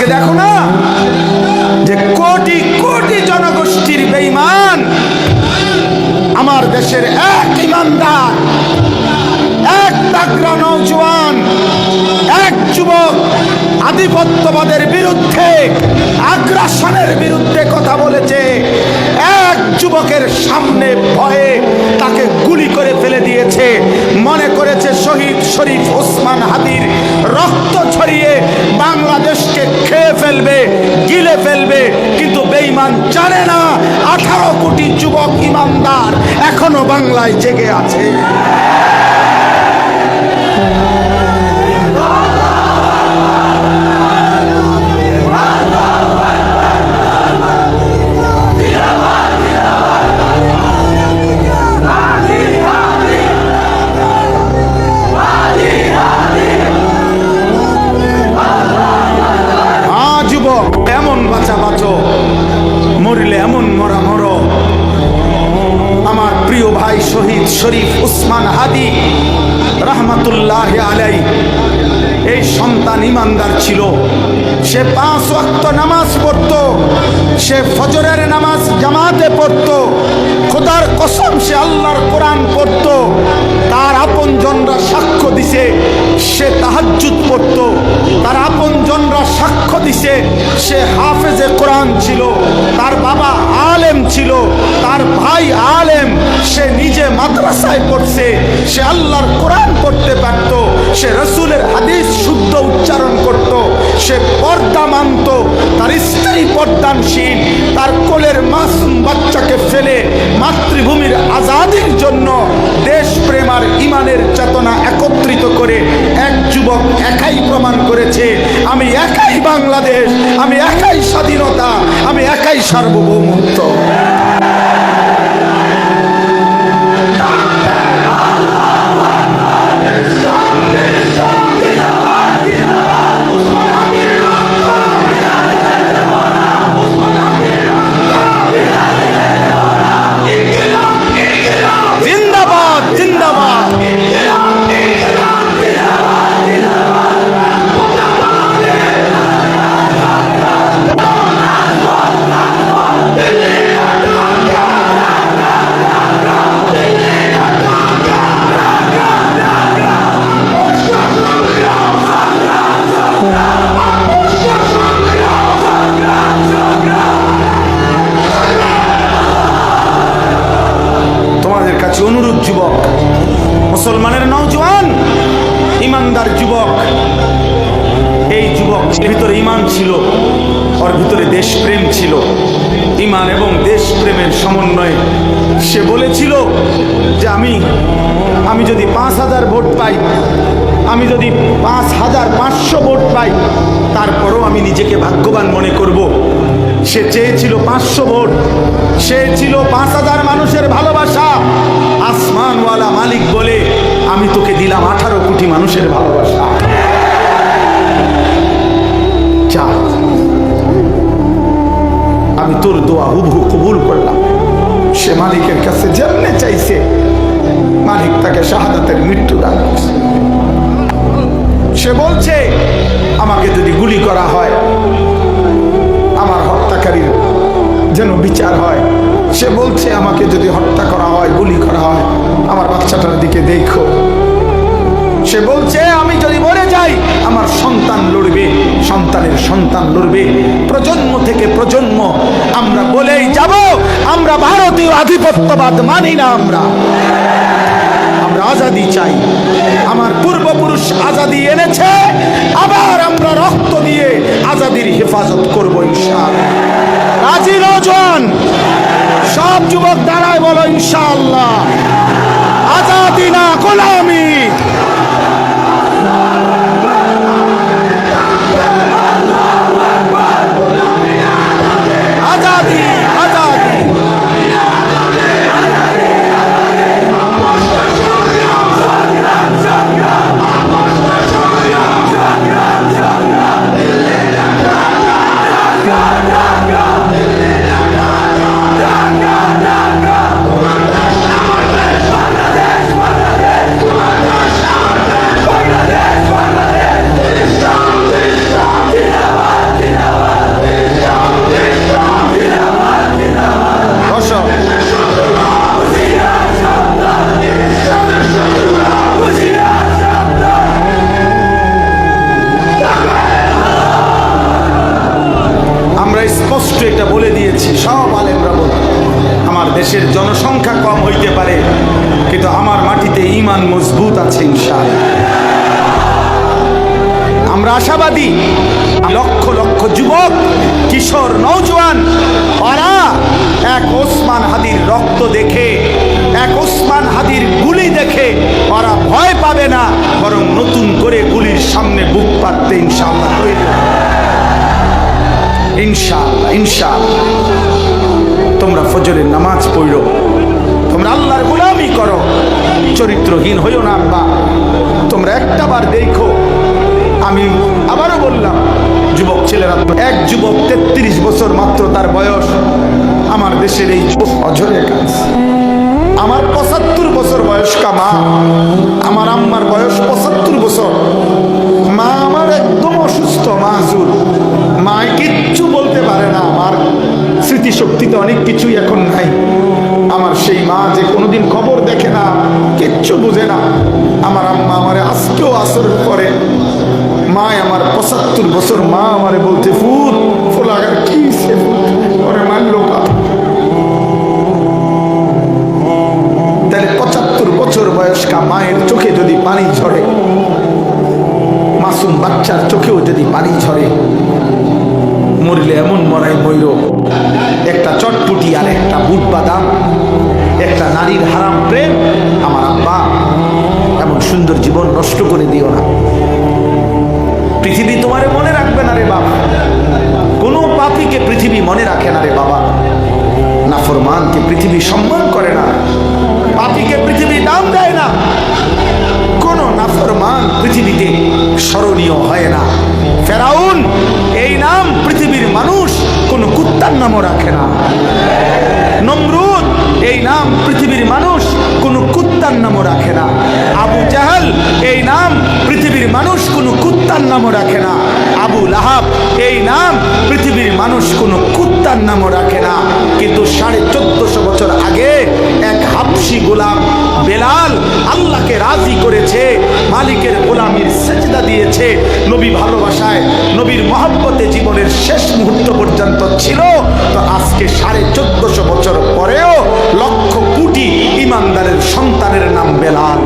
আজকে দেখো না যে কোটি কোটি জনগোষ্ঠীর বেঈমান আমার দেশের এক ইমানদার, এক তাগরা নৌজওয়ান এক যুবক আধিপত্যবাদের বিরুদ্ধে, আগ্রাসনের বিরুদ্ধে কথা বলেছে। এক যুবকের সামনে ভয়ে তাকে গুলি করে ফেলে দিয়েছে। মনে করেছে শহীদ শরীফ ওসমান হাদির রক্ত ছড়িয়ে বাংলাদেশকে গিলে ফেলবে কিন্তু বেঈমান জানে না আঠারো কোটি যুবক ইমানদার এখনও বাংলায় জেগে আছে। রহমাতুল্লাহ আলাই, এই সন্তান ইমানদার ছিল। সে পাঁচ ওয়াক্ত নামাজ পড়তো, সে ফজরের নামাজ জামাতে পড়তো, খোদার কসম সে আল্লাহর কোরআন পড়তো, তার আপনজনরা সাক্ষ্য দিছে, সে তাহাজ্জুদ পড়তো, তার আপনজনরা সাক্ষ্য দিছে, সে হাফেজে কোরআন ছিল, তার বাবা আলেম ছিল, তার ভাই আলেম, সে নিজে মাদ্রাসায় পড়ছে, সে পড়তে পারত, সে রসুলের হাদিস শুদ্ধ উচ্চারণ করত, সে পর্দা মানত, তার স্ত্রী পর্দানশীল, তার কোলের মাসুম বাচ্চাকে ফেলে মাতৃভূমির আজাদির জন্য দেশপ্রেম আর ইমানের চেতনা একত্রিত করে এক যুবক একাই প্রমাণ করেছে, আমি একাই বাংলাদেশ, আমি একাই স্বাধীনতা, আমি একাই সার্বভৌমত্ব। যুবক ভিতরে ইমান ছিল, ওর ভিতরে দেশপ্রেম ছিল। ইমান এবং দেশপ্রেমের সমন্বয়ে সে বলেছিল যে আমি আমি যদি পাঁচ হাজার ভোট পাই, আমি যদি পাঁচ হাজার পাঁচশো ভোট পাই, তারপরও আমি নিজেকে ভাগ্যবান মনে করব। সে চেয়েছিল পাঁচশো ভোট। সে ছিল পাঁচ হাজার মানুষের ভালোবাসা। আসমানওয়ালা মালিক বলে, আমি তোকে দিলাম আঠারো কোটি মানুষের ভালোবাসা। আমি তোর দোয়া হুবহু কবুল করলাম। সে মালিকের কাছে যেমনে চাইছে, মালিক তাকে শাহাদাতের মৃত্যু দান করছে। সে বলছে, আমাকে যদি গুলি করা হয়, আমার হত্যাকারীর যেন বিচার হয়। সে বলছে, আমাকে যদি হত্যা করা হয়, গুলি করা হয়, আমার বাচ্চাটার দিকে দেখো। সে বলছে, আমি যদি মরে যাই, আমার সন্তান সন্তানের সন্তান লড়বে। প্রজন্ম থেকে প্রজন্ম আমরা বলেই যাব, আমরা ভারতীয় আধিপত্যবাদ মানি না আমরা। আমরা আজাদি চাই। আমার পূর্বপুরুষ আজাদি এনেছে, আবার আমরা রক্ত দিয়ে আজাদির হেফাজত করব ইনশাআল্লাহ। রাজি নজন সব যুবক দাঁড়ায় বলো ইনশাআল্লাহ। আজাদি না গোলামি। দেশের জনসংখ্যা কম হইতে পারে, কিন্তু আমার মাটিতে ইমান মজবুত আছে ইনশাআল্লাহ আমরা আশাবাদী, লক্ষ লক্ষ যুবক, কিশোর নৌজওয়ান ওরা এক ওসমান হাদির রক্ত দেখে, এক ওসমান হাদির গুলি দেখে ওরা ভয় পাবে না, বরং নতুন করে গুলির সামনে বুক পাততে ইনশাআল্লাহ তৈরি হবে। তোমরা ফজরের নামাজ পড়ো। তোমরা আল্লাহর গোলামি করো। চরিত্রহীন হইও না আব্বা। তোমরা একটা বার দেখো। আমি আবারও বললাম, যুবক ছেলেরা, এক যুবক তেত্রিশ বছর মাত্র তার বয়স। আমার দেশের এই যুবক অঝরে কাজ আমার পঁচাত্তর বছর বয়স্কা মা আমার আম্মার বয়স পঁচাত্তর বছর। বছর মা আমারে বলতে, ফুল ফোলাগার কি সে ওরে মানলো তাহলে পঁচাত্তর বছর বয়স্কা মায়ের চোখে যদি পানি ঝরে, মাসুম বাচ্চার চোখেও যদি পানি ঝরে, মরলে এমন মরাই ময়ূর একটা চটপুটি আর একটা বুট বাদাম, একটা নারীর হারাম প্রেম, আমার আব্বা এমন সুন্দর জীবন নষ্ট করে দিও না। মনে রাখে না রে বাবা। নাফরমানকে পৃথিবী সম্মান করে না, পাপিকে পৃথিবী দাম দেয় না। কোন নাফরমান পৃথিবীতে স্মরণীয় হয় না। ফেরাউন, এই নাম পৃথিবীর মানুষ কোন কুত্তার নামও রাখে না। নমরুদ, এই নাম পৃথিবীর মানুষ কোন কুত্তার নামও রাখে না। আবু জাহাল, এই নাম পৃথিবীর মানুষ কোন কুত্তার নামও রাখে না। আবু লাহাব, এই নাম মানুষ কোনো কুত্তার নামও রাখে না। কিন্তু সাড়ে চোদ্দশো বছর আগে এক হাফসি গোলাম বেলাল আল্লাহকে রাজি করেছে, মালিকের গোলামির সেজদা দিয়েছে। নবী ভালোবাসায়, নবীর মহব্বতে জীবনের শেষ মুহূর্ত পর্যন্ত ছিল। তো আজকে সাড়ে চোদ্দশো বছর পরেও লক্ষ কোটি ইমানদারের সন্তানের নাম বেলাল।